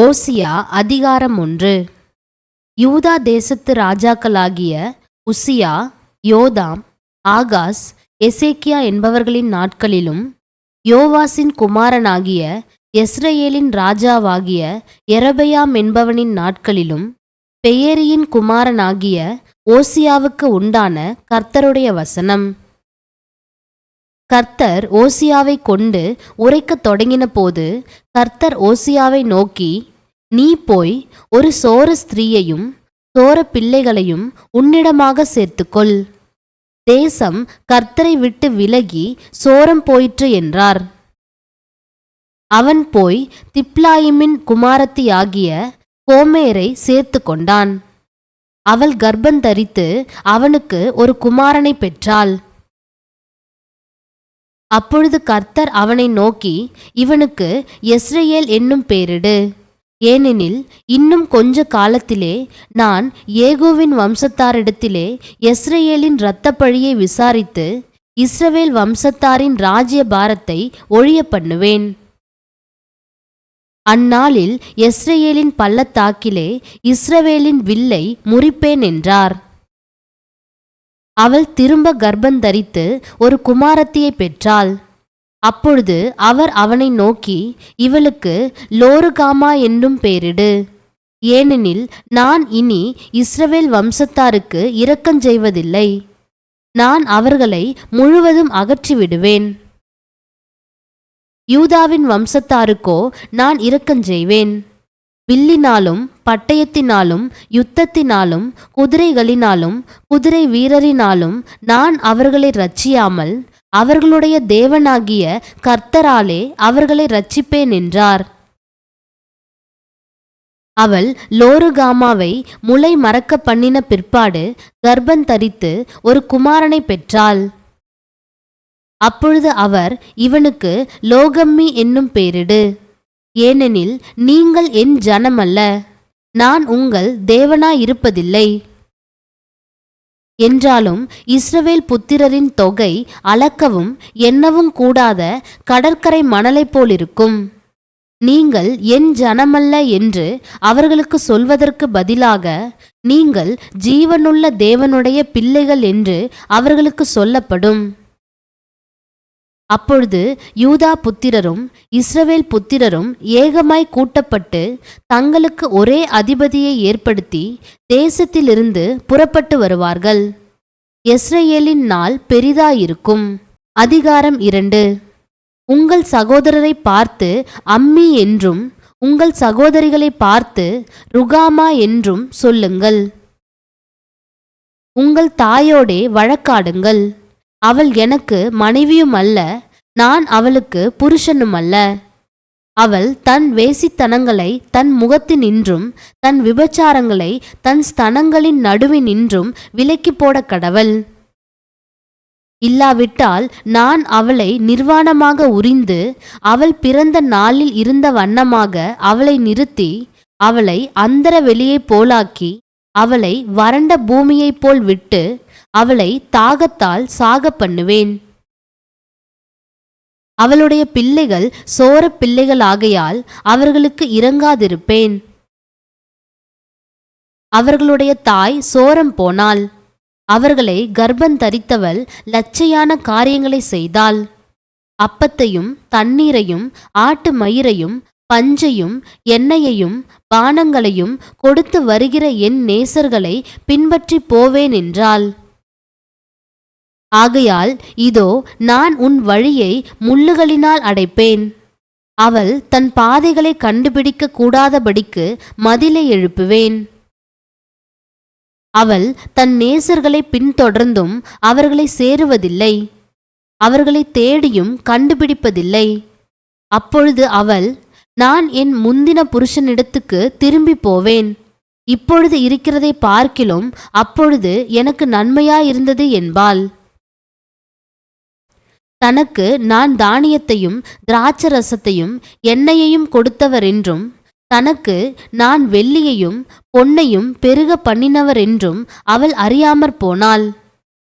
ஓசியா அதிகாரம் ஒன்று. யூதா தேசத்து ராஜாக்களாகிய உசியா யோதாம் ஆகாஸ் எசேக்கியா என்பவர்களின் நாட்களிலும் யோவாசின் குமாரனாகிய எஸ்ரேலின் ராஜாவாகிய எரபயாம் என்பவனின் நாட்களிலும் பெயரியின் குமாரனாகிய ஓசியாவுக்கு உண்டான கர்த்தருடைய வசனம். கர்த்தர் ஓசியாவை கொண்டு உரைக்கத் தொடங்கினபோது கர்த்தர் ஓசியாவை நோக்கி நீ போய் ஒரு சோர ஸ்திரீயையும் சோர பிள்ளைகளையும் உன்னிடமாக சேர்த்துக்கொள். தேசம் கர்த்தரை விட்டு விலகி சோரம் போயிற்று என்றார். அவன் போய் திப்லாயிமின் குமாரத்தியாகிய கோமேரை சேர்த்து கொண்டான் அவள் கர்ப்பந்தரித்து அவனுக்கு ஒரு குமாரனை பெற்றாள். அப்பொழுது கர்த்தர் அவனை நோக்கி இவனுக்கு எஸ்ரேல் என்னும் பேரிடு. ஏனெனில் இன்னும் கொஞ்ச காலத்திலே நான் ஏகோவின் வம்சத்தாரிடத்திலே எஸ்ரேலின் இரத்தப்பழியை விசாரித்து இஸ்ரவேல் வம்சத்தாரின் ராஜ்ய பாரத்தை ஒழிய பண்ணுவேன். அந்நாளில் எஸ்ரேலின் பள்ளத்தாக்கிலே இஸ்ரவேலின் வில்லை முறிப்பேன் என்றார். அவள் திரும்ப கர்ப்பந்தரித்து ஒரு குமாரத்தியை பெற்றாள். அப்பொழுது அவர் அவனை நோக்கி இவளுக்கு லோருகாமா என்னும் பெயரிடு ஏனெனில் நான் இனி இஸ்ரவேல் வம்சத்தாருக்கு இரக்கஞ்செய்வதில்லை நான் அவர்களை முழுவதும் அகற்றிவிடுவேன். யூதாவின் வம்சத்தாருக்கோ நான் இரக்கஞ்செய்வேன் வில்லினாலும் பட்டயத்தினாலும் யுத்தத்தினாலும் குதிரைகளினாலும் குதிரை வீரரினாலும் நான் அவர்களை ரட்சியாமல் அவர்களுடைய தேவனாகிய கர்த்தராலே அவர்களை ரட்சிப்பேன் என்றார். அவள் லோருகாமாவை முளை மறக்க பண்ணின பிற்பாடு கர்ப்பம் தரித்து ஒரு குமாரனை பெற்றாள். அப்பொழுது அவர் இவனுக்கு லோகம்மி என்னும் பெயரிடு ஏனெனில் நீங்கள் என் ஜனமல்ல. நான் உங்கள் தேவனாயிருப்பதில்லை. என்றாலும் இஸ்ரவேல் புத்திரரின் தொகை அளக்கவும் எண்ணவும் கூடாத கடற்கரை மணலைப் போலிருக்கும். நீங்கள் என் ஜனமல்ல என்று அவர்களுக்கு சொல்வதற்கு பதிலாக நீங்கள் ஜீவனுள்ள தேவனுடைய பிள்ளைகள் என்று அவர்களுக்கு சொல்லப்படும். அப்பொழுது யூதா புத்திரரும் இஸ்ரவேல் புத்திரரும் ஏகமாய் கூட்டப்பட்டு தங்களுக்கு ஒரே அதிபதியை ஏற்படுத்தி தேசத்திலிருந்து புறப்பட்டு வருவார்கள். எஸ்ரேலின் நாள் பெரிதாயிருக்கும். அதிகாரம் இரண்டு. உங்கள் சகோதரரை பார்த்து அம்மி என்றும் உங்கள் சகோதரிகளை பார்த்து ருகாமா என்றும் சொல்லுங்கள். உங்கள் தாயோடே வழக்காடுங்கள். அவள் எனக்கு மனைவியும் அல்ல நான் அவளுக்கு புருஷனும் அல்ல அவள் தன் வேசித்தனங்களை தன் முகத்தினின்றும் தன் விபச்சாரங்களை தன் ஸ்தனங்களின் நடுவினின்றும் விலக்கி போட கடவள். இல்லாவிட்டால் நான் அவளை நிர்வாணமாக உரிந்து அவள் பிறந்த நாளில் இருந்த வண்ணமாக அவளை நிறுத்தி அவளை அந்தர வெளியை போலாக்கி அவளை வறண்ட பூமியைப் போல் விட்டு அவளை தாகத்தால் சாக பண்ணுவேன். அவளுடைய பிள்ளைகள் சோர பிள்ளைகளாகையால் அவர்களுக்கு இறங்காதிருப்பேன் அவர்களுடைய தாய் சோரம் போனாள். அவர்களை கர்ப்பந்தரித்தவள் லச்சையான காரியங்களை செய்தாள். அப்பத்தையும் தண்ணீரையும் ஆட்டு மயிரையும் பஞ்சையும் எண்ணெயையும் பானங்களையும் கொடுத்து வருகிற என் நேசர்களை பின்பற்றி போவேன் என்றாள். ஆகையால் இதோ நான் உன் வழியை முள்ளுகளினால் அடைப்பேன். அவள் தன் பாதைகளை கண்டுபிடிக்க கூடாதபடிக்கு மதிலை எழுப்புவேன். அவள் தன் நேசர்களை பின்தொடர்ந்தும் அவர்களை சேருவதில்லை. அவர்களை தேடியும் கண்டுபிடிப்பதில்லை. அப்பொழுது அவள் நான் என் முந்தின புருஷனிடத்துக்கு திரும்பி போவேன். இப்பொழுது இருக்கிறதை பார்க்கிலும் அப்பொழுது எனக்கு நன்மையாயிருந்தது என்பாள். தனக்கு நான் தானியத்தையும் திராட்சரசத்தையும் எண்ணெயையும் கொடுத்தவர் என்றும் தனக்கு நான் வெள்ளியையும் பொன்னையும் பெருக பண்ணினவர் என்றும் அவள் அறியாமற் போனாள்.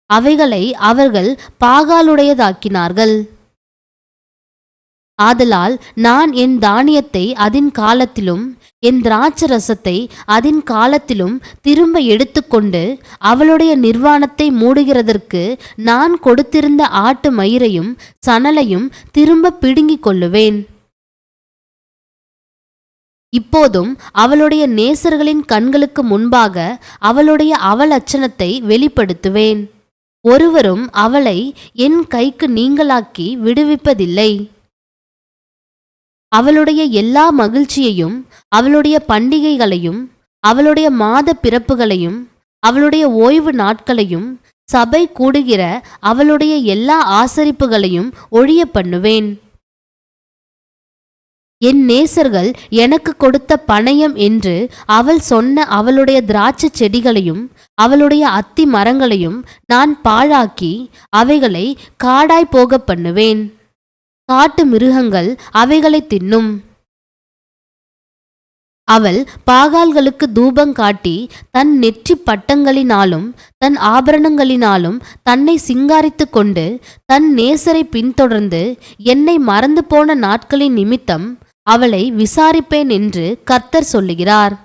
அவைகளை அவர்கள் பாகாலுடையதாக்கினார்கள். ஆதலால் நான் என் தானியத்தை அதின் காலத்திலும் என் திராட்சரசத்தை அதின் காலத்திலும் திரும்ப எடுத்துக்கொண்டு அவளுடைய நிர்வாணத்தை மூடுகிறதற்கு நான் கொடுத்திருந்த ஆட்டு மயிரையும் சணலையும் திரும்ப பிடுங்கிக் கொள்ளுவேன். இப்போதும் அவளுடைய நேசர்களின் கண்களுக்கு முன்பாக அவளுடைய அவலட்சணத்தை வெளிப்படுத்துவேன். ஒருவரும் அவளை என் கைக்கு நீங்களாக்கி விடுவிப்பதில்லை. அவளுடைய எல்லா மகிழ்ச்சியையும் அவளுடைய பண்டிகைகளையும் அவளுடைய மாத பிறப்புகளையும் அவளுடைய ஓய்வு நாட்களையும் சபை கூடுகிற அவளுடைய எல்லா ஆசரிப்புகளையும் ஒழிய பண்ணுவேன். என் நேசர்கள் எனக்கு கொடுத்த பணயம் என்று அவள் சொன்ன அவளுடைய திராட்சை செடிகளையும் அவளுடைய அத்தி மரங்களையும் நான் பாழாக்கி அவைகளை காடாய் போக பண்ணுவேன். காட்டு மிருகங்கள் அவைகளை தின்னும். அவள் பாகால்களுக்கு தூபம் காட்டி தன் நெற்றி பட்டங்களினாலும் தன் ஆபரணங்களினாலும் தன்னை சிங்காரித்து கொண்டு தன் நேசரை பின்தொடர்ந்து என்னை மறந்து போன நாட்களின் நிமித்தம் அவளை விசாரிப்பேன் என்று கர்த்தர் சொல்லுகிறார்.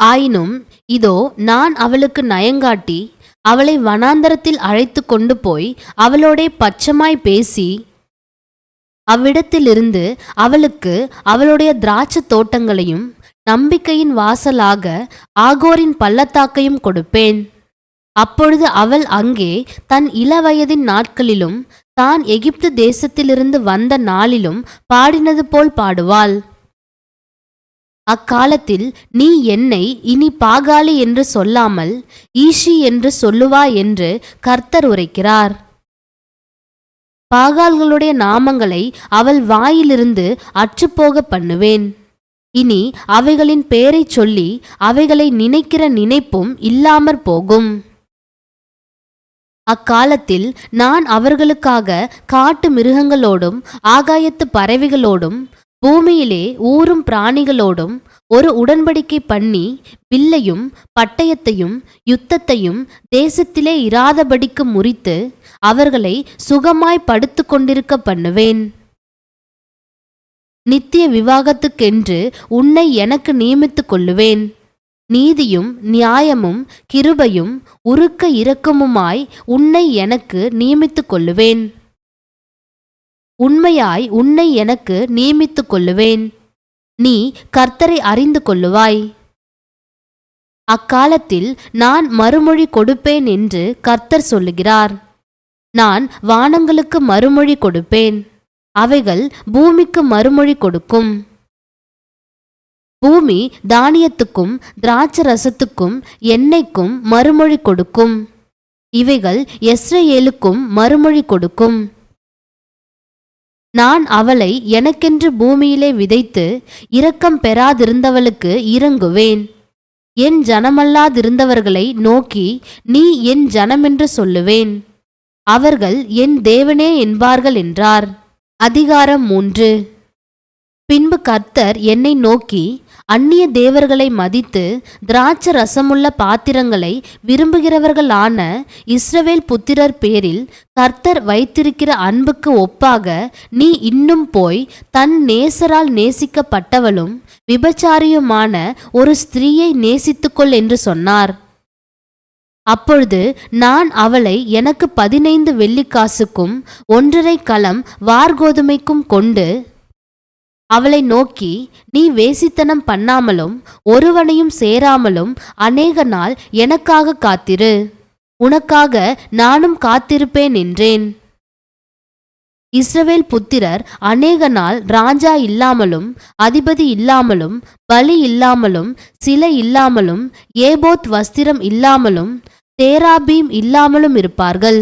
ஆயினும் இதோ நான் அவளுக்கு நயங்காட்டி அவளை வனாந்தரத்தில் அழைத்து கொண்டு போய் அவளோடே பச்சமாய் பேசி அவ்விடத்திலிருந்து அவளுக்கு அவளுடைய திராட்சை தோட்டங்களையும் நம்பிக்கையின் வாசலாக ஆகோரின் பள்ளத்தாக்கையும் கொடுப்பேன். அப்பொழுது அவள் அங்கே தன் இளவயதின் நாட்களிலும் தான் எகிப்து தேசத்திலிருந்து வந்த நாளிலும் பாடினது போல் பாடுவாள். அக்காலத்தில் நீ என்னை இனி பாகாலி என்று சொல்லாமல் ஈஷி என்று சொல்லுவா என்று கர்த்தர் உரைக்கிறார். பாகால்களுடைய நாமங்களை அவள் வாயிலிருந்து அற்றுப்போக பண்ணுவேன். இனி அவைகளின் பெயரை சொல்லி அவைகளை நினைக்கிற நினைப்பும் இல்லாமற் போகும். அக்காலத்தில் நான் அவர்களுக்காக காட்டு மிருகங்களோடும் ஆகாயத்து பறவைகளோடும் பூமியிலே ஊரும் பிராணிகளோடும் ஒரு உடன்படிக்கை பண்ணி வில்லையும் பட்டயத்தையும் யுத்தத்தையும் தேசத்திலே இராதபடிக்கு முறித்து அவர்களை சுகமாய் படுத்து கொண்டிருக்க பண்ணுவேன். நித்திய விவாகத்துக்கென்று உன்னை எனக்கு நியமித்துக் கொள்ளுவேன். நீதியும் நியாயமும் கிருபையும் உருக்க இரக்கமுமாய் உன்னை எனக்கு நியமித்துக் கொள்ளுவேன். உண்மையாய் உன்னை எனக்கு நியமித்துக் கொள்ளுவேன். நீ கர்த்தரை அறிந்து கொள்ளுவாய். அக்காலத்தில் நான் மறுமொழி கொடுப்பேன் என்று கர்த்தர் சொல்லுகிறார். நான் வானங்களுக்கு மறுமொழி கொடுப்பேன். அவைகள் பூமிக்கு மறுமொழி கொடுக்கும். பூமி தானியத்துக்கும் திராட்சை ரசத்துக்கும் எண்ணெய்க்கும் மறுமொழி கொடுக்கும். இவைகள் எஸ்ரேலுக்கும் மறுமொழி கொடுக்கும். நான் அவளை எனக்கென்று பூமியிலே விதைத்து இரக்கம் பெறாதிருந்தவளுக்கு இறங்குவேன். என் ஜனமல்லாதிருந்தவர்களை நோக்கி நீ என் ஜனமென்று சொல்லுவேன். அவர்கள் என் தேவனே என்பார்கள் என்றார். அதிகாரம் மூன்று. பின்பு கர்த்தர் என்னை நோக்கி அந்நிய தேவர்களை மதித்து திராட்ச ரசமுள்ள பாத்திரங்களை விரும்புகிறவர்களான இஸ்ரவேல் புத்திரர் பேரில் கர்த்தர் வைத்திருக்கிற அன்புக்கு ஒப்பாக நீ இன்னும் போய் தன் நேசரால் நேசிக்கப்பட்டவளும் விபச்சாரியுமான ஒரு ஸ்திரீயை நேசித்துக்கொள் என்று சொன்னார். அப்பொழுது நான் அவளை எனக்கு பதினைந்து வெள்ளிக்காசுக்கும் ஒன்றரை களம் வார்கோதுமைக்கும் கொண்டு அவளை நோக்கி நீ வேசித்தனம் பண்ணாமலும் ஒருவனையும் சேராமலும் அநேக நாள் எனக்காக காத்திரு. உனக்காக நானும் காத்திருப்பேன் என்றேன். இஸ்ரவேல் புத்திரர் அநேக நாள் ராஜா இல்லாமலும் அதிபதி இல்லாமலும் பலி இல்லாமலும் சிலை இல்லாமலும் ஏபோத் வஸ்திரம் இல்லாமலும் தேராபீம் இல்லாமலும் இருப்பார்கள்.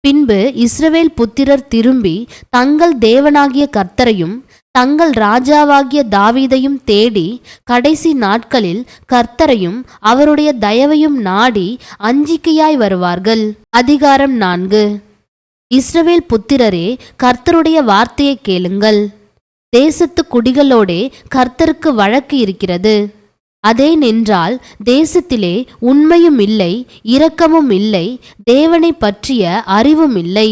பின்பு இஸ்ரவேல் புத்திரர் திரும்பி தங்கள் தேவனாகிய கர்த்தரையும் தங்கள் ராஜாவாகிய தாவீதையும் தேடி கடைசி நாட்களில் கர்த்தரையும் அவருடைய தயவையும் நாடி அஞ்சிக்கையாய் வருவார்கள். அதிகாரம் நான்கு. இஸ்ரவேல் புத்திரரே கர்த்தருடைய வார்த்தையை கேளுங்கள். தேசத்து குடிகளோடே கர்த்தருக்கு வழக்கு இருக்கிறது. அதே நின்றால் தேசத்திலே உண்மையும் இல்லை இரக்கமும் இல்லை தேவனை பற்றிய அறிவும் இல்லை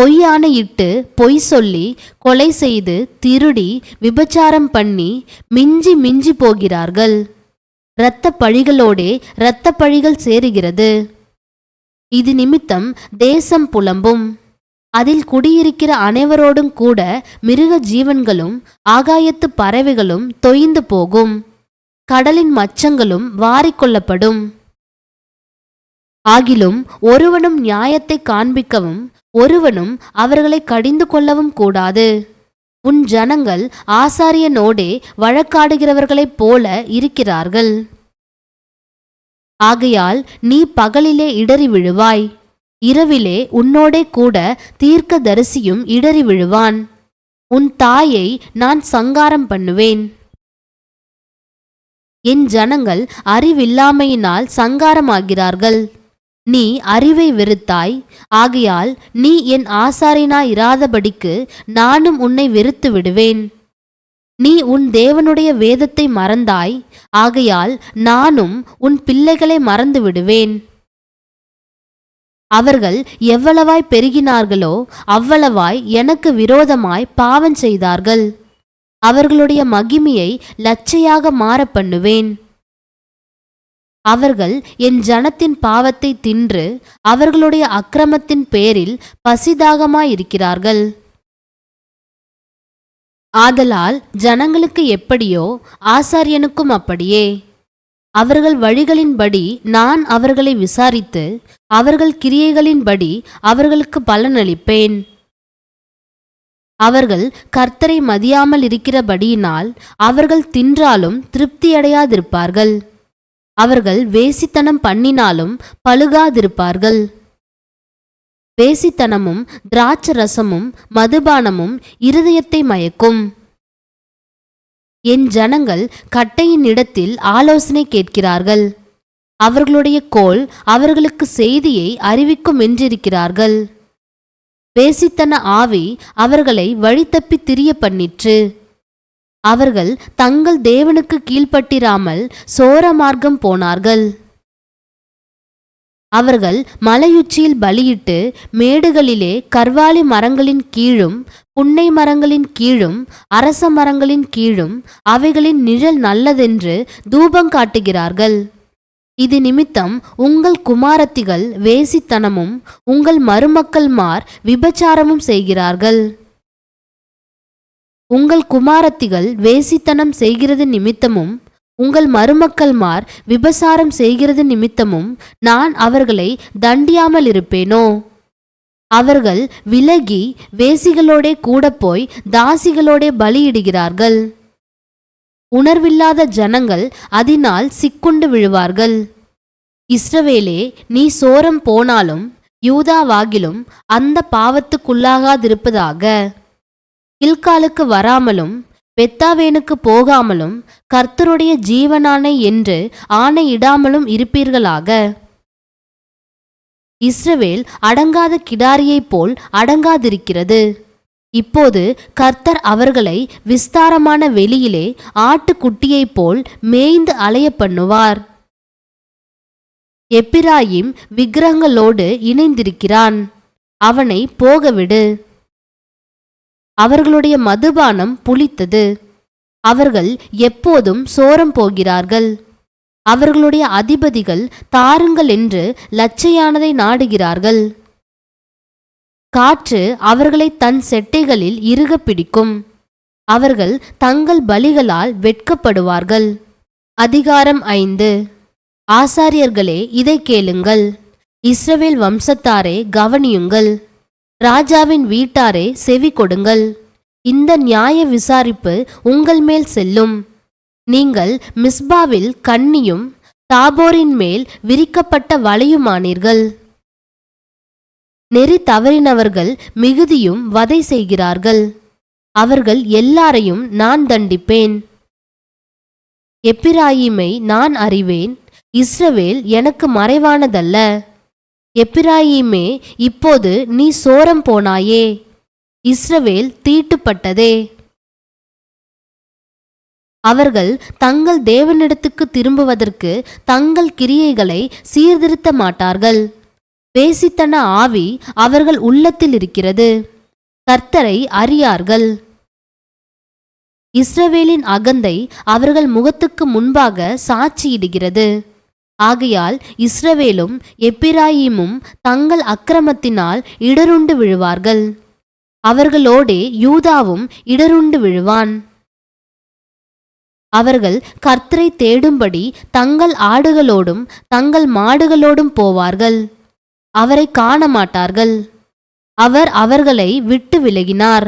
பொய்யானையிட்டு பொய் சொல்லி கொலை செய்து திருடி விபச்சாரம் பண்ணி மிஞ்சி மிஞ்சி போகிறார்கள். இரத்த பழிகளோடே இரத்த பழிகள் சேருகிறது. இது நிமித்தம் தேசம் புலம்பும். அதில் குடியிருக்கிற அனைவரோடும் கூட மிருக ஜீவன்களும் ஆகாயத்து பறவைகளும் தொய்ந்து போகும். கடலின் மச்சங்களும் வாரிக்கொள்ளப்படும் ஆகிலும் ஒருவனும் நியாயத்தை காண்பிக்கவும் ஒருவனும் அவர்களை கடிந்து கொள்ளவும் கூடாது. உன் ஜனங்கள் ஆசாரியனோடே வழக்காடுகிறவர்களைப் போல இருக்கிறார்கள். ஆகையால் நீ பகலிலே இடறி விழுவாய். இரவிலே உன்னோடே கூட தீர்க்க தரிசியும் இடறி விழுவான். உன் தாயை நான் சங்காரம் பண்ணுவேன். என் ஜனங்கள் அறிவில்லாமையினால் சங்காரமாகிறார்கள். நீ அறிவை வெறுத்தாய். ஆகையால் நீ என் ஆசாரியனாயிராதபடிக்கு நானும் உன்னை வெறுத்து விடுவேன். நீ உன் தேவனுடைய வேதத்தை மறந்தாய். ஆகையால் நானும் உன் பிள்ளைகளை மறந்து விடுவேன். அவர்கள் எவ்வளவாய் பெருகினார்களோ அவ்வளவாய் எனக்கு விரோதமாய் பாவம் செய்தார்கள். அவர்களுடைய மகிமையை லச்சையாக மாற பண்ணுவேன். அவர்கள் என் ஜனத்தின் பாவத்தை தின்று அவர்களுடைய அக்கிரமத்தின் பேரில் பசிதாகமாயிருக்கிறார்கள் ஆதலால் ஜனங்களுக்கு எப்படியோ ஆசாரியனுக்கும் அப்படியே. அவர்கள் வழிகளின்படி நான் அவர்களை விசாரித்து அவர்கள் கிரியைகளின்படி அவர்களுக்கு பலனளிப்பேன் அவர்கள் கர்த்தரை மதியாமல் இருக்கிறபடியினால் அவர்கள் தின்றாலும் திருப்தியடையாதிருப்பார்கள் அவர்கள் வேசித்தனம் பண்ணினாலும் பழுகாதிருப்பார்கள். வேசித்தனமும் திராட்ச ரசமும் மதுபானமும் இருதயத்தை மயக்கும். என் ஜனங்கள் கட்டையின் இடத்தில் ஆலோசனை கேட்கிறார்கள். அவர்களுடைய கோல் அவர்களுக்கு செய்தியை அறிவிக்கும் என்றிருக்கிறார்கள். வேசித்தன ஆவி அவர்களை வழித்தப்பி திரிய பண்ணிற்று அவர்கள் தங்கள் தேவனுக்கு கீழ்ப்பட்டிராமல் சோர மார்க்கம் போனார்கள். அவர்கள் மலையுச்சியில் பலியிட்டு மேடுகளிலே கர்வாலி மரங்களின் கீழும் புன்னை மரங்களின் கீழும் அரச மரங்களின் கீழும் அவைகளின் நிழல் நல்லதென்று தூபம் காட்டுகிறார்கள். இது நிமித்தம் உங்கள் குமாரத்திகள் வேசித்தனமும் உங்கள் மருமக்கள்மார் விபச்சாரமும் செய்கிறார்கள். உங்கள் குமாரத்திகள் வேசித்தனம் செய்கிறது நிமித்தமும் உங்கள் மருமக்கள்மார் விபசாரம் செய்கிறது நிமித்தமும் நான் அவர்களை தண்டியாமல் இருப்பேனோ அவர்கள் விலகி வேசிகளோடே கூட போய் தாசிகளோடே பலியிடுகிறார்கள். உணர்வில்லாத ஜனங்கள் அதனால் சிக்குண்டு விழுவார்கள். இஸ்ரவேலே நீ சோரம் போனாலும் யூதாவாகிலும் அந்த பாவத்துக்குள்ளாகாதிருப்பதாக. கில்காலுக்கு வராமலும் பெத்தாவேனுக்கு போகாமலும் கர்த்தருடைய ஜீவனானை என்று ஆணையிடாமலும் இருப்பீர்களாக. இஸ்ரவேல் அடங்காத கிடாரியைப் போல் அடங்காதிருக்கிறது. இப்போது கர்த்தர் அவர்களை விஸ்தாரமான வெளியிலே ஆட்டுக்குட்டியைப் போல் மேய்ந்து அலைய பண்ணுவார் எப்பிராயிம் விக்கிரகங்களோடு இணைந்திருக்கிறான். அவனை போகவிடு. அவர்களுடைய மதுபானம் புளித்தது. அவர்கள் எப்போதும் சோரம் போகிறார்கள். அவர்களுடைய அதிபதிகள் தாருங்கள் என்று லச்சையானதை நாடுகிறார்கள். காற்று அவர்களை தன் செட்டைகளில் இறுக பிடிக்கும். அவர்கள் தங்கள் பலிகளால் வெட்கப்படுவார்கள். அதிகாரம் ஐந்து. ஆசாரியர்களே இதை கேளுங்கள். இஸ்ரவேல் வம்சத்தாரே கவனியுங்கள். ராஜாவின் வீட்டாரே செவி கொடுங்கள். இந்த நியாய விசாரிப்பு உங்கள் மேல் செல்லும். நீங்கள் மிஸ்பாவில் கண்ணியும் தாபோரின் மேல் விரிக்கப்பட்ட வலையுமானீர்கள். நெறி தவறினவர்கள் மிகுதியும் வதை செய்கிறார்கள். அவர்கள் எல்லாரையும் நான் தண்டிப்பேன். எப்பிராயிமை நான் அறிவேன். இஸ்ரவேல் எனக்கு மறைவானதல்ல. எப்பிராயிமே இப்போது நீ சோரம் போனாயே. இஸ்ரவேல் தீட்டுப்பட்டதே. அவர்கள் தங்கள் தேவனிடத்துக்கு திரும்புவதற்கு தங்கள் கிரியைகளை சீர்திருத்த மாட்டார்கள். வேசித்தன ஆவி அவர்கள் உள்ளத்தில் இருக்கிறது. கர்த்தரை அறியார்கள். இஸ்ரவேலின் அகந்தை அவர்கள் முகத்துக்கு முன்பாக சாட்சியிடுகிறது. ஆகையால் இஸ்ரவேலும் எப்பிராயீமும் தங்கள் அக்கிரமத்தினால் இடருண்டு விழுவார்கள். அவர்களோடே யூதாவும் இடருண்டு விழுவான். அவர்கள் கர்த்தரை தேடும்படி தங்கள் ஆடுகளோடும் தங்கள் மாடுகளோடும் போவார்கள். அவரை காண மாட்டார்கள் அவர் அவர்களை விட்டு விலகினார்.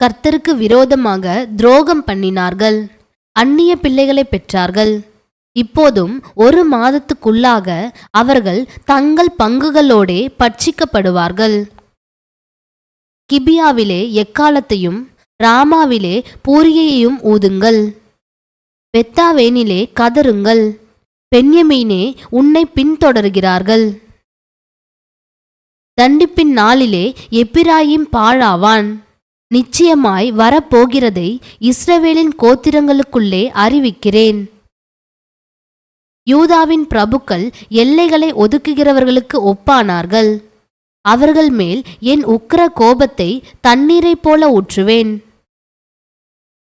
கர்த்தருக்கு விரோதமாக துரோகம் பண்ணினார்கள். அந்நிய பிள்ளைகளை பெற்றார்கள். இப்போதும் ஒரு மாதத்துக்குள்ளாக அவர்கள் தங்கள் பங்குகளோடே பட்சிக்கப்படுவார்கள். கிபியாவிலே எக்காலத்தையும் ராமாவிலே பூரியையும் ஊதுங்கள். பெத்தாவேனிலே கதறுங்கள். பெண்யமீனே உன்னை பின்தொடர்கிறார்கள். தண்டிப்பின் நாளிலே எப்பிராயிம் பாழாவான். நிச்சயமாய் வரப்போகிறதை இஸ்ரவேலின் கோத்திரங்களுக்குள்ளே அறிவிக்கிறேன். யூதாவின் பிரபுக்கள் எல்லைகளை ஒதுக்குகிறவர்களுக்கு ஒப்பானார்கள். அவர்கள் மேல் என் உக்கிர கோபத்தை தண்ணீரைப் போல ஊற்றுவேன்.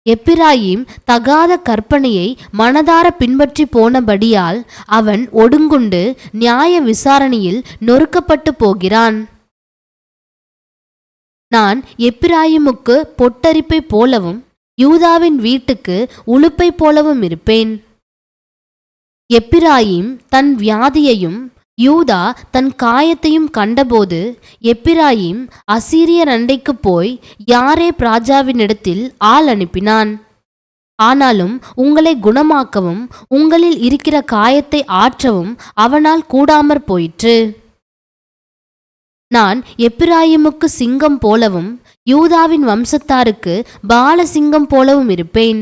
எப்பிராயிம் தகாத கற்பனையை மனதார பின்பற்றி போனபடியால் அவன் ஒடுங்குண்டு நியாய விசாரணையில் நொறுக்கப்பட்டு போகிறான். நான் எப்பிராயிமுக்கு பொட்டரிப்பை போலவும் யூதாவின் வீட்டுக்கு உளுப்பை போலவும் இருப்பேன். எப்பிராயிம் தன் வியாதியையும் யூதா தன் காயத்தையும் கண்டபோது எப்பிராயிம் அசீரியர் அண்டைக்கு போய் யாரே ராஜாவினிடத்தில் ஆள் அனுப்பினான். ஆனாலும் உங்களை குணமாக்கவும் உங்களில் இருக்கிற காயத்தை ஆற்றவும் அவனால் கூடாமற் போயிற்று. நான் எப்பிராயிமுக்கு சிங்கம் போலவும் யூதாவின் வம்சத்தாருக்கு பாலசிங்கம் போலவும் இருப்பேன்.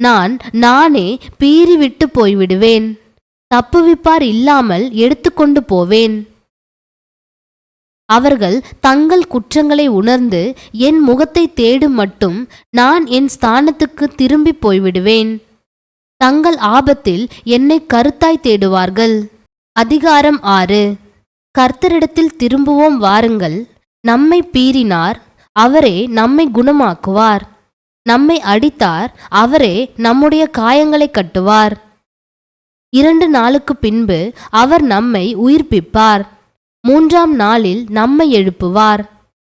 நான் நானே பீறி விட்டு போய்விடுவேன். தப்புவிப்பார் இல்லாமல் எடுத்துக்கொண்டு போவேன். அவர்கள் தங்கள் குற்றங்களை உணர்ந்து என் முகத்தை தேடும் மட்டும் நான் என் ஸ்தானத்துக்கு திரும்பி போய்விடுவேன். தங்கள் ஆபத்தில் என்னை கருத்தாய் தேடுவார்கள். அதிகாரம் ஆறு. கர்த்தரிடத்தில் திரும்புவோம் வாருங்கள். நம்மை பீறினார் அவரே நம்மை குணமாக்குவார். நம்மை அடித்தார் அவரே நம்முடைய காயங்களை கட்டுவார். இரண்டு நாளுக்கு பின்பு அவர் நம்மை உயிர்ப்பிப்பார். மூன்றாம் நாளில் நம்மை எழுப்புவார்.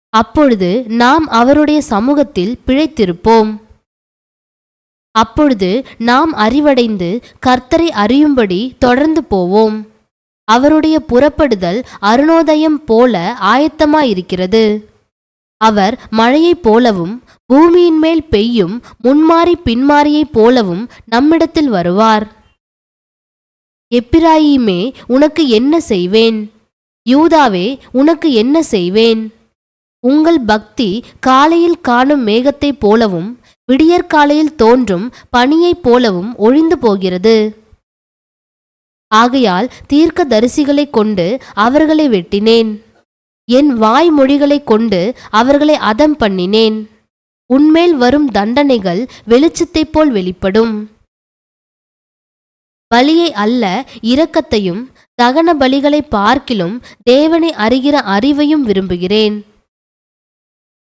அப்பொழுது நாம் அவருடைய சமூகத்தில் பிழைத்திருப்போம். அப்பொழுது நாம் அறிவடைந்து கர்த்தரை அறியும்படி தொடர்ந்து போவோம். அவருடைய புறப்படுதல் அருணோதயம் போல ஆயத்தமாயிருக்கிறது. அவர் மழையைப் போலவும் பூமியின் மேல் பெய்யும் முன்மாறி பின்மாறியைப் போலவும் நம்மிடத்தில் வருவார். எப்பிராயிமே உனக்கு என்ன செய்வேன்? யூதாவே உனக்கு என்ன செய்வேன்? உங்கள் பக்தி காலையில் காணும் மேகத்தைப் போலவும் விடியற்காலையில் தோன்றும் பனியைப் போலவும் ஒழிந்து போகிறது. ஆகையால் தீர்க்க தரிசிகளைக் கொண்டு அவர்களை வெட்டினேன். என் வாய்மொழிகளைக் கொண்டு அவர்களை அதம் பண்ணினேன். உன்மேல் வரும் தண்டனைகள் வெளிச்சத்தைப் போல் வெளிப்படும். பலியை அல்ல இரக்கத்தையும் தகன பலிகளை பார்க்கிலும் தேவனை அறிகிற அறிவையும் விரும்புகிறேன்.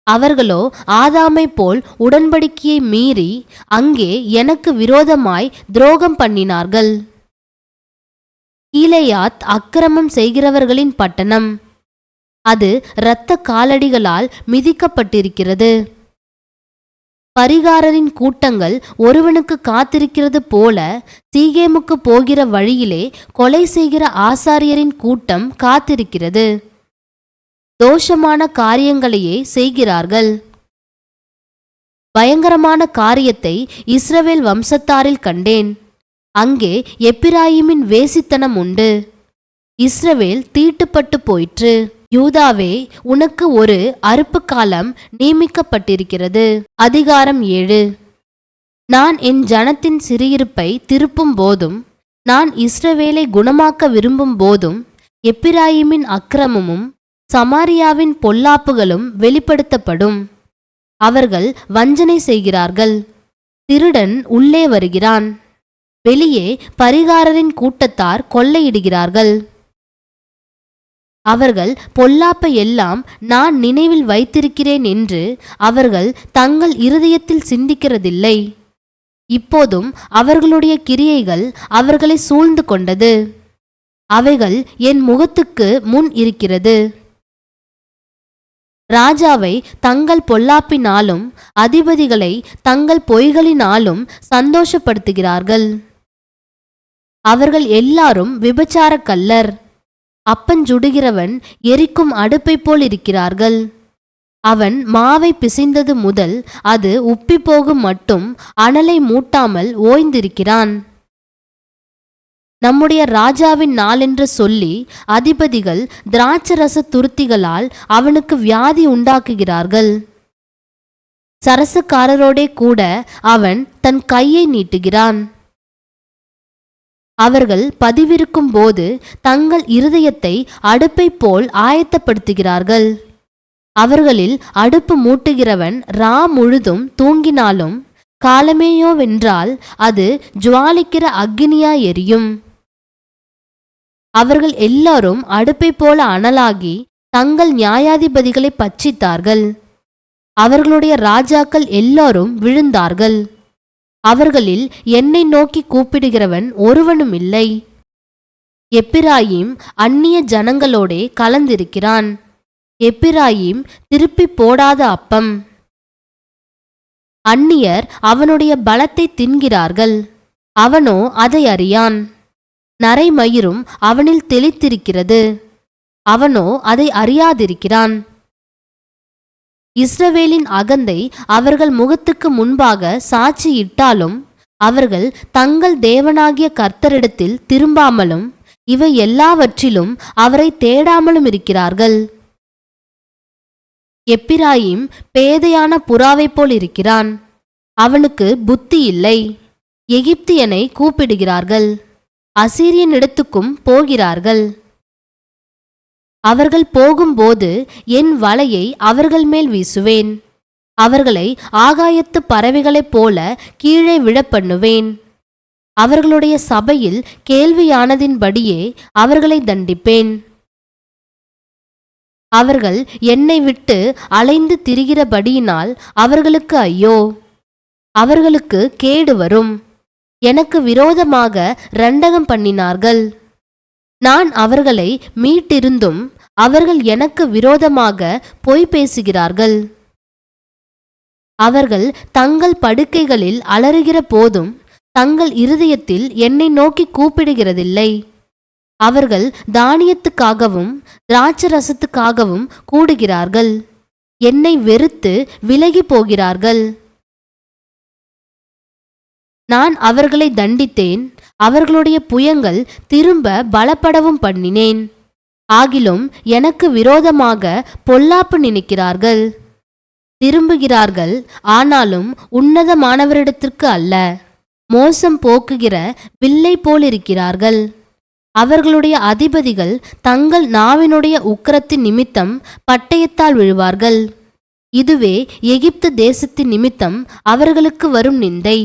அவர்களோ ஆதாமை போல் உடன்படிக்கையை மீறி அங்கே எனக்கு விரோதமாய் துரோகம் பண்ணினார்கள். கீலையாத் அக்கிரமம் செய்கிறவர்களின் பட்டணம். அது இரத்த காலடிகளால் மிதிக்கப்பட்டிருக்கிறது. பரிகாரரின் கூட்டங்கள் ஒருவனுக்கு காத்திருக்கிறது போல சீகேமுக்கு போகிற வழியிலே கொலை செய்கிற ஆசாரியரின் கூட்டம் காத்திருக்கிறது. தோஷமான காரியங்களையே செய்கிறார்கள். பயங்கரமான காரியத்தை இஸ்ரவேல் வம்சத்தாரில் கண்டேன். அங்கே எப்பிராயிமின் வேசித்தனம் உண்டு. இஸ்ரவேல் தீட்டுப்பட்டு போயிற்று. யூதாவே உனக்கு ஒரு அறுப்பு காலம் நியமிக்கப்பட்டிருக்கிறது. அதிகாரம் ஏழு. நான் என் ஜனத்தின் சிறையிருப்பை திருப்பும் போதும் நான் இஸ்ரவேலை குணமாக்க விரும்பும் போதும் எப்பிராயிமின் அக்கிரமமும் சமாரியாவின் பொல்லாப்புகளும் வெளிப்படுத்தப்படும். அவர்கள் வஞ்சனை செய்கிறார்கள். திருடன் உள்ளே வருகிறான். வெளியே பரிகாரரின் கூட்டத்தார் கொள்ளையிடுகிறார்கள். அவர்கள் பொல்லாப்பை எல்லாம் நான் நினைவில் வைத்திருக்கிறேன் என்று அவர்கள் தங்கள் இருதயத்தில் சிந்திக்கிறதில்லை. இப்போதும் அவர்களுடைய கிரியைகள் அவர்களை சூழ்ந்து கொண்டது. அவைகள் என் முகத்துக்கு முன் இருக்கிறது. ராஜாவை தங்கள் பொல்லாப்பினாலும் அதிபதிகளை தங்கள் பொய்களினாலும் சந்தோஷப்படுத்துகிறார்கள். அவர்கள் எல்லாரும் விபச்சாரக் அப்பன் அப்பஞ்சுடுகிறவன் எரிக்கும் அடுப்பைப் போல் இருக்கிறார்கள். அவன் மாவை பிசைந்தது முதல் அது உப்பி போகும் மட்டும் அனலை மூட்டாமல் ஓய்ந்திருக்கிறான். நம்முடைய ராஜாவின் நாளென்று சொல்லி அதிபதிகள் திராட்சரச துருத்திகளால் அவனுக்கு வியாதி உண்டாக்குகிறார்கள். சரசுக்காரரோடே கூட அவன் தன் கையை நீட்டுகிறான். அவர்கள் பதிவிருக்கும் போது தங்கள் இருதயத்தை அடுப்பைப் போல் ஆயத்தப்படுத்துகிறார்கள். அவர்களில் அடுப்பு மூட்டுகிறவன் ரா முழுதும் தூங்கினாலும் காலமேயோவென்றால் அது ஜுவாலிக்கிற அக்கினியா எரியும். அவர்கள் எல்லாரும் அடுப்பைப் போல அனலாகி தங்கள் நியாயாதிபதிகளை பட்சித்தார்கள். அவர்களுடைய ராஜாக்கள் எல்லாரும் விழுந்தார்கள். அவர்களில் என்னை நோக்கி கூப்பிடுகிறவன் ஒருவனும் இல்லை. எப்பிராயிம் அந்நிய ஜனங்களோடே கலந்திருக்கிறான். எப்பிராயிம் திருப்பி போடாத அப்பம். அந்நியர் அவனுடைய பலத்தை தின்கிறார்கள். அவனோ அதை அறியான். நரைமயிரும் அவனில் தெளித்திருக்கிறது. அவனோ அதை அறியாதிருக்கிறான். இஸ்ரவேலின் அகந்தை அவர்கள் முகத்துக்கு முன்பாக சாட்சியிட்டாலும் அவர்கள் தங்கள் தேவனாகிய கர்த்தரிடத்தில் திரும்பாமலும் இவை எல்லாவற்றிலும் அவரை தேடாமலும் இருக்கிறார்கள். எப்பிராயிம் பேதையான புறாவைப் போல் இருக்கிறான். அவனுக்கு புத்தி இல்லை. எகிப்தியனை கூப்பிடுகிறார்கள். அசீரியனிடத்துக்கும் போகிறார்கள். அவர்கள் போகும்போது என் வலையை அவர்கள் மேல் வீசுவேன். அவர்களை ஆகாயத்து பறவைகளைப் போல கீழே விழப்பண்ணுவேன் அவர்களுடைய சபையில் கேள்வியானதின்படியே அவர்களை தண்டிப்பேன். அவர்கள் என்னை விட்டு அலைந்து திரிகிறபடியினால் அவர்களுக்கு ஐயோ அவர்களுக்கு கேடு வரும். எனக்கு விரோதமாக ரண்டகம் பண்ணினார்கள். நான் அவர்களை மீட்டிருந்தும் அவர்கள் எனக்கு விரோதமாக பொய் பேசுகிறார்கள். அவர்கள் தங்கள் படுக்கைகளில் அலறுகிற போதும் தங்கள் இருதயத்தில் என்னை நோக்கி கூப்பிடுகிறதில்லை. அவர்கள் தானியத்துக்காகவும் திராட்சரசத்துக்காகவும் கூடுகிறார்கள். என்னை வெறுத்து விலகி போகிறார்கள். நான் அவர்களை தண்டித்தேன். அவர்களுடைய புயங்கள் திரும்ப பலப்படவும் பண்ணினேன். ஆகிலும் எனக்கு விரோதமாக பொல்லாப்பு நினைக்கிறார்கள். திரும்புகிறார்கள் ஆனாலும் உன்னதமானவரிடத்திற்கு அல்ல. மோசம் போக்குகிற வில்லை போலிருக்கிறார்கள். அவர்களுடைய அதிபதிகள் தங்கள் நாவினுடைய உக்கிரத்தின் நிமித்தம் பட்டயத்தால் விழுவார்கள். இதுவே எகிப்து தேசத்தின் நிமித்தம் அவர்களுக்கு வரும் நிந்தை.